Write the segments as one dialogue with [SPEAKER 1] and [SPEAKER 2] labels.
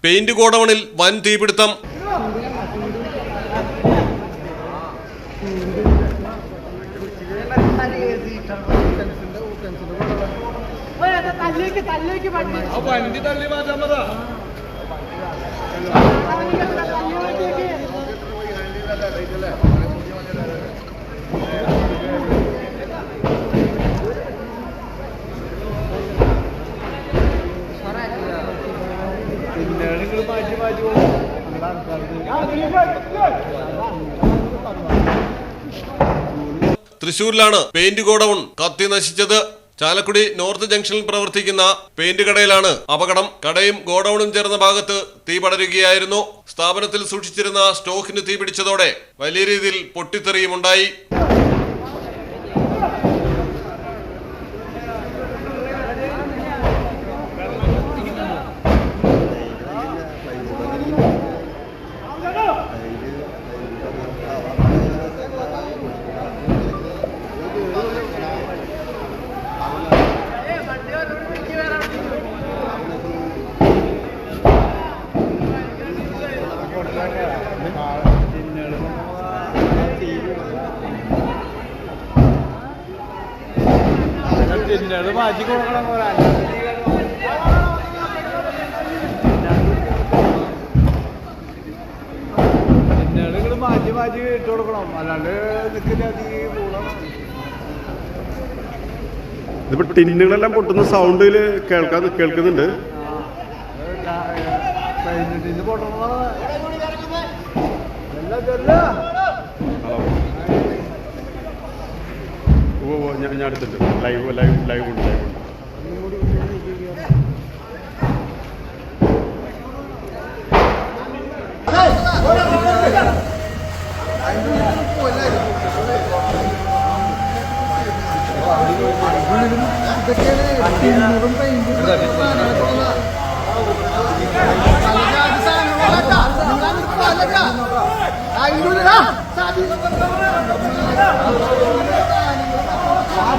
[SPEAKER 1] Paint ഗോഡൌണിൽ വൻ തീപിടുത്തം.
[SPEAKER 2] തല്ലേക്ക് തല്ലേക്ക് പണ്ട്
[SPEAKER 1] തൃശൂരിലാണ് പെയിന്റ് ഗോഡൌൺ കത്തി നശിച്ചത്. ചാലക്കുടി നോർത്ത് ജംഗ്ഷനിൽ പ്രവർത്തിക്കുന്ന പെയിന്റ് കടയിലാണ് അപകടം. കടയും ഗോഡൌണും ചേർന്ന ഭാഗത്ത് തീ പടരുകയായിരുന്നു. സ്ഥാപനത്തിൽ സൂക്ഷിച്ചിരുന്ന സ്റ്റോക്കിന് തീ പിടിച്ചതോടെ വലിയ രീതിയിൽ പൊട്ടിത്തെറിയുമുണ്ടായി.
[SPEAKER 3] മാറ്റി കൊടുക്കണം പറയാൻ നിങ്ങൾ മാറ്റി മാറ്റി ഇട്ട് കൊടുക്കണം അല്ലാണ്ട് നിൽക്കില്ല അധികം കൂടണം
[SPEAKER 4] ഇതിപ്പോ ടിന്നുകളെല്ലാം പൊട്ടുന്ന സൗണ്ടിൽ കേൾക്കാൻ കേൾക്കുന്നുണ്ട്
[SPEAKER 3] പൊട്ടണം
[SPEAKER 4] ഞാൻ എടുത്തിട്ടുണ്ട് ലൈവ് ലൈവ് ലൈവ് ഉണ്ട് ലൈവ് ഉണ്ട്.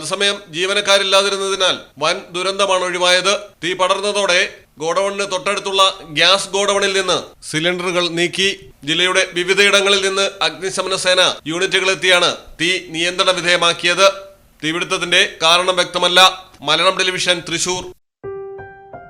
[SPEAKER 1] തത്സമയം ജീവനക്കാരില്ലാതിരുന്നതിനാൽ വൻ ദുരന്തമാണ് ഒഴിവായത്. തീ പടർന്നതോടെ ഗോഡൌണിന് തൊട്ടടുത്തുള്ള ഗ്യാസ് ഗോഡൌണിൽ നിന്ന് സിലിണ്ടറുകൾ നീക്കി. ജില്ലയുടെ വിവിധയിടങ്ങളിൽ നിന്ന് അഗ്നിശമന സേന യൂണിറ്റുകളെത്തിയാണ് തീ നിയന്ത്രണ വിധേയമാക്കിയത്. തീപിടുത്തത്തിന്റെ കാരണം വ്യക്തമല്ല. മലയാളം ടെലിവിഷൻ തൃശൂർ.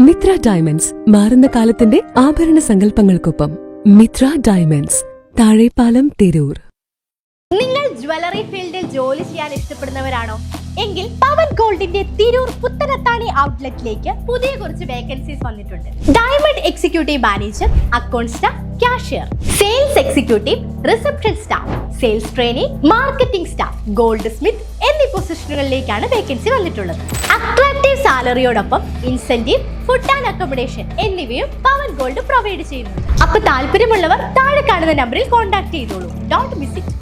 [SPEAKER 5] മിത്ര ഡയമണ്ട്സ് മാറുന്ന കാലത്തിന്റെ ആഭരണ സങ്കല്പങ്ങൾക്കൊപ്പം മിത്ര ഡയമണ്ട്സ് താഴെപ്പാലം തിരൂർ.
[SPEAKER 6] നിങ്ങൾ ജ്വല്ലറി ഫീൽഡിൽ ജോലി ചെയ്യാൻ ഇഷ്ടപ്പെടുന്നവരാണോ? എങ്കിൽ പവൻ ഗോൾഡിന്റെ തിരൂർ പുത്തനത്താണി ഔട്ട്ലെറ്റിലേക്ക് പുതിയ കുറച്ച് വേക്കൻസീസ് വന്നിട്ടുണ്ട്. Diamond executive manager account staff cashier sales executive reception staff sales training marketing staff goldsmith എന്നീ പൊസിഷനുകളിലേക്കാണ് വേക്കൻസി വന്നിട്ടുള്ളത്. അട്രാക്റ്റീവ് സാലറിയോടൊപ്പം ഇൻസെന്റീവ് ഫുഡ് ആൻഡ് അക്കോമഡേഷൻ എന്നിവയും പവൻ ഗോൾഡ് പ്രൊവൈഡ് ചെയ്യുന്നുണ്ട്. അപ്പൊ താല്പര്യമുള്ളവർ താഴെ കാണുന്ന നമ്പറിൽ കോൺടാക്ട് ചെയ്തോളൂ. Don't miss it